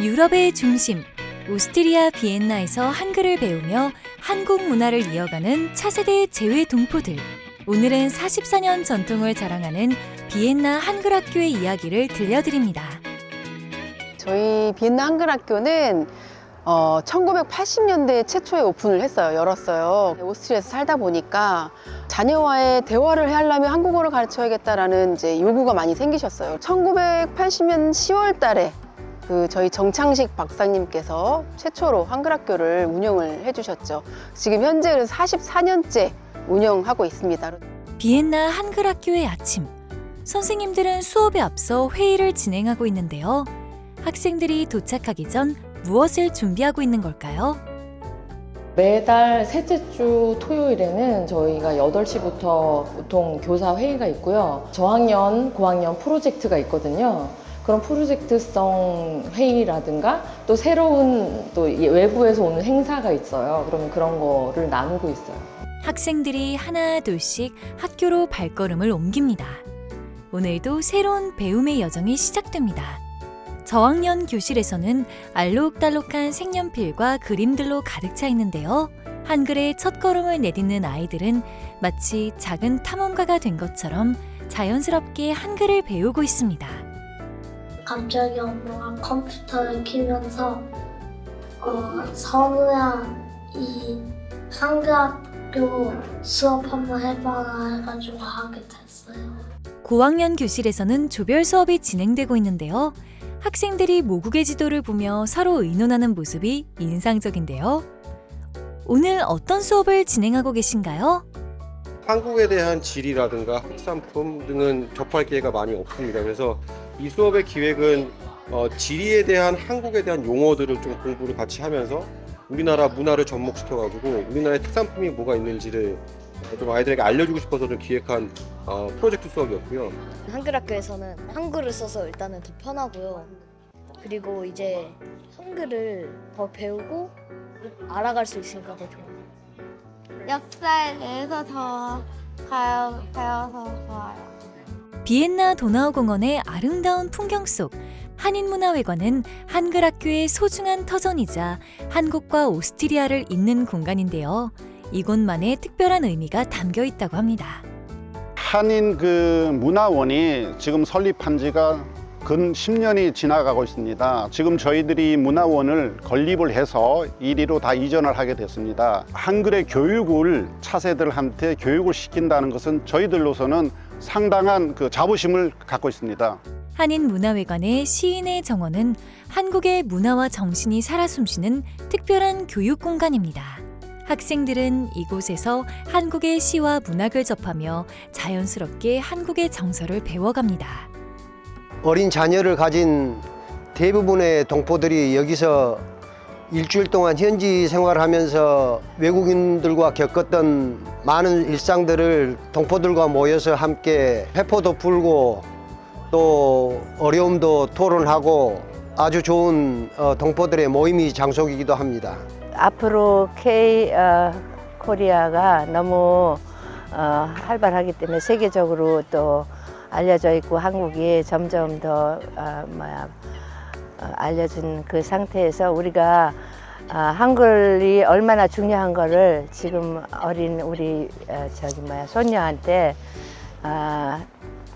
유럽의 중심 오스트리아 비엔나에서 한글을 배우며 한국 문화를 이어가는 차세대 재외 동포들. 오늘은 44년 전통을 자랑하는 비엔나 한글 학교의 이야기를 들려드립니다. 저희 비엔나 한글 학교는 어, 1980년대 최초에 오픈을 했어요. 열었어요. 오스트리아에서 살다 보니까 자녀와의 대화를 하려면 한국어를 가르쳐야겠다라는 이제 요구가 많이 생기셨어요. 1980년 10월 달에 그 저희 정창식 박사님께서 최초로 한글학교를 운영을 해주셨죠. 지금 현재 그래서 44년째 운영하고 있습니다. 비엔나 한글학교의 아침. 선생님들은 수업에 앞서 회의를 진행하고 있는데요. 학생들이 도착하기 전 무엇을 준비하고 있는 걸까요? 매달 셋째 주 토요일에는 저희가 8시부터 보통 교사 회의가 있고요. 저학년, 고학년 프로젝트가 있거든요. 그런 프로젝트성 회의라든가 또 새로운 또 외부에서 오는 행사가 있어요. 그러면 그런 거를 나누고 있어요. 학생들이 하나 둘씩 학교로 발걸음을 옮깁니다. 오늘도 새로운 배움의 여정이 시작됩니다. 저학년 교실에서는 알록달록한 색연필과 그림들로 가득 차 있는데요. 한글의 첫 걸음을 내딛는 아이들은 마치 작은 탐험가가 된 것처럼 자연스럽게 한글을 배우고 있습니다. 갑자기 엄마가 컴퓨터를 키면서 어, 선우야 이 한글학교 수업 한번 해봐라 해가지고 하게 됐어요. 고학년 교실에서는 조별 수업이 진행되고 있는데요. 학생들이 모국의 지도를 보며 서로 의논하는 모습이 인상적인데요. 오늘 어떤 수업을 진행하고 계신가요? 한국에 대한 지리라든가 특산품 등은 접할 기회가 많이 없습니다. 그래서 이 수업의 기획은 어, 지리에 대한 한국에 대한 용어들을 좀 공부를 같이 하면서 우리나라 문화를 접목시켜가지고 우리나라의 특산품이 뭐가 있는지를 좀 아이들에게 알려주고 싶어서 좀 기획한 어, 프로젝트 수업이었고요. 한글 학교에서는 한글을 써서 일단은 더 편하고요. 그리고 이제 한글을 더 배우고 알아갈 수 있으니까 더 좋아요. 역사에 대해서 더 가요, 배워서 좋아요. 비엔나 도나우 공원의 아름다운 풍경 속 한인문화회관은 한글 학교의 소중한 터전이자 한국과 오스트리아를 잇는 공간인데요. 이곳만의 특별한 의미가 담겨 있다고 합니다. 한인 그 문화원이 지금 설립한 지가 근 10년이 지나가고 있습니다. 지금 저희들이 문화원을 건립을 해서 이리로 다 이전을 하게 됐습니다. 한글의 교육을 차세들한테 교육을 시킨다는 것은 저희들로서는 상당한 그 자부심을 갖고 있습니다. 한인문화회관의 시인의 정원은 한국의 문화와 정신이 살아 숨쉬는 특별한 교육 공간입니다. 학생들은 이곳에서 한국의 시와 문학을 접하며 자연스럽게 한국의 정서를 배워갑니다. 어린 자녀를 가진 대부분의 동포들이 여기서 일주일 동안 현지 생활하면서 외국인들과 겪었던 많은 일상들을 동포들과 모여서 함께 회포도 풀고 또 어려움도 토론하고 아주 좋은 어, 동포들의 모임이 장소이기도 합니다. 앞으로 K 어, 코리아가 너무 어, 활발하기 때문에 세계적으로 또 알려져 있고 한국이 점점 더 어, 뭐야 어, 알려진 그 상태에서 우리가 아, 한글이 얼마나 중요한 거를 지금 어린 우리 어, 저기 뭐야 손녀한테 아,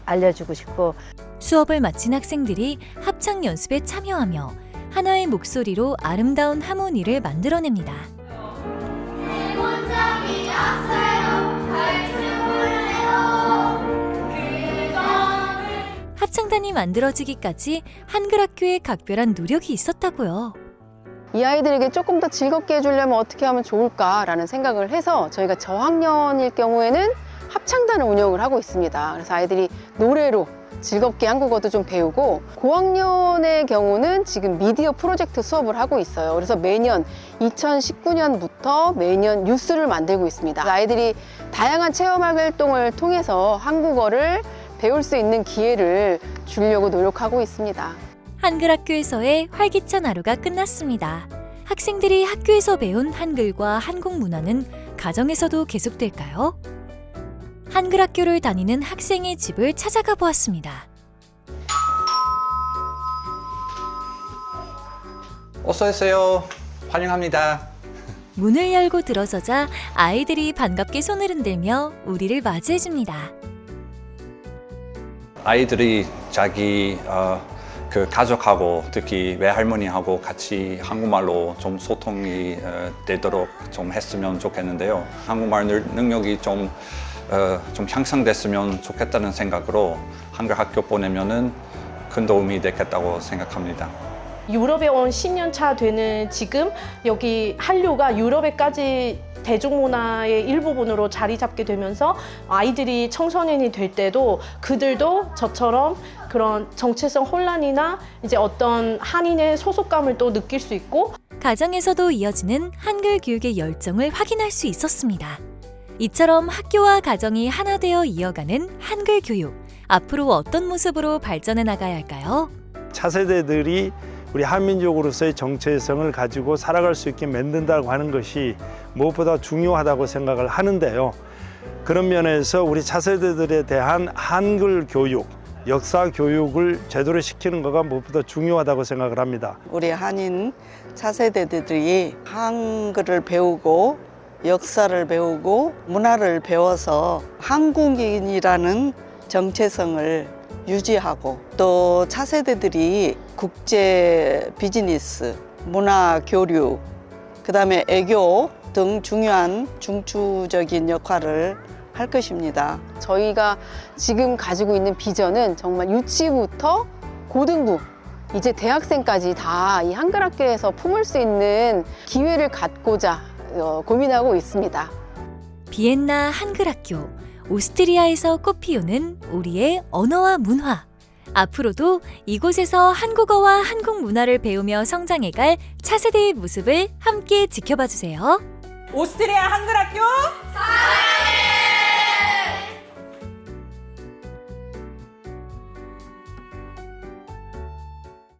알려주고 싶고 수업을 마친 학생들이 합창 연습에 참여하며 하나의 목소리로 아름다운 하모니를 만들어냅니다. 합창단이 만들어지기까지 한글 학교에 각별한 노력이 있었다고요. 이 아이들에게 조금 더 즐겁게 해주려면 어떻게 하면 좋을까라는 생각을 해서 저희가 저학년일 경우에는 합창단을 운영을 하고 있습니다. 그래서 아이들이 노래로 즐겁게 한국어도 좀 배우고 고학년의 경우는 지금 미디어 프로젝트 수업을 하고 있어요. 그래서 매년 2019년부터 매년 뉴스를 만들고 있습니다. 아이들이 다양한 체험 활동을 통해서 한국어를 배울 수 있는 기회를 주려고 노력하고 있습니다. 한글 학교에서의 활기찬 하루가 끝났습니다. 학생들이 학교에서 배운 한글과 한국 문화는 가정에서도 계속될까요? 한글 학교를 다니는 학생의 집을 찾아가 보았습니다. 어서 오세요. 환영합니다. 문을 열고 들어서자 아이들이 반갑게 손을 흔들며 우리를 맞이해줍니다. 아이들이 자기 어, 그 가족하고 특히 외할머니하고 같이 한국말로 좀 소통이 어, 되도록 좀 했으면 좋겠는데요. 한국말 능- 능력이 좀, 어, 좀 향상됐으면 좋겠다는 생각으로 한글 학교 보내면은 큰 도움이 되겠다고 생각합니다. 유럽에 온 10년 차 되는 지금 여기 한류가 유럽에까지 대중문화의 일부분으로 자리 잡게 되면서 아이들이 청소년이 될 때도 그들도 저처럼 그런 정체성 혼란이나 이제 어떤 한인의 소속감을 또 느낄 수 있고 가정에서도 이어지는 한글 교육의 열정을 확인할 수 있었습니다. 이처럼 학교와 가정이 하나 되어 이어가는 한글 교육. 앞으로 어떤 모습으로 발전해 나가야 할까요? 차세대들이 우리 한민족으로서의 정체성을 가지고 살아갈 수 있게 만든다고 하는 것이 무엇보다 중요하다고 생각을 하는데요. 그런 면에서 우리 차세대들에 대한 한글 교육, 역사 교육을 제대로 시키는 것가 무엇보다 중요하다고 생각을 합니다. 우리 한인 차세대들이 한글을 배우고 역사를 배우고 문화를 배워서 한국인이라는 정체성을 유지하고 또 차세대들이 국제 비즈니스, 문화 교류, 그다음에 애교 등 중요한 중추적인 역할을 할 것입니다. 저희가 지금 가지고 있는 비전은 정말 유치부터 고등부 이제 대학생까지 다 이 한글 학교에서 품을 수 있는 기회를 갖고자 어, 고민하고 있습니다. 비엔나 한글 학교, 오스트리아에서 꽃피우는 우리의 언어와 문화. 앞으로도 이곳에서 한국어와 한국 문화를 배우며 성장해갈 차세대의 모습을 함께 지켜봐 주세요. 오스트리아 한글학교!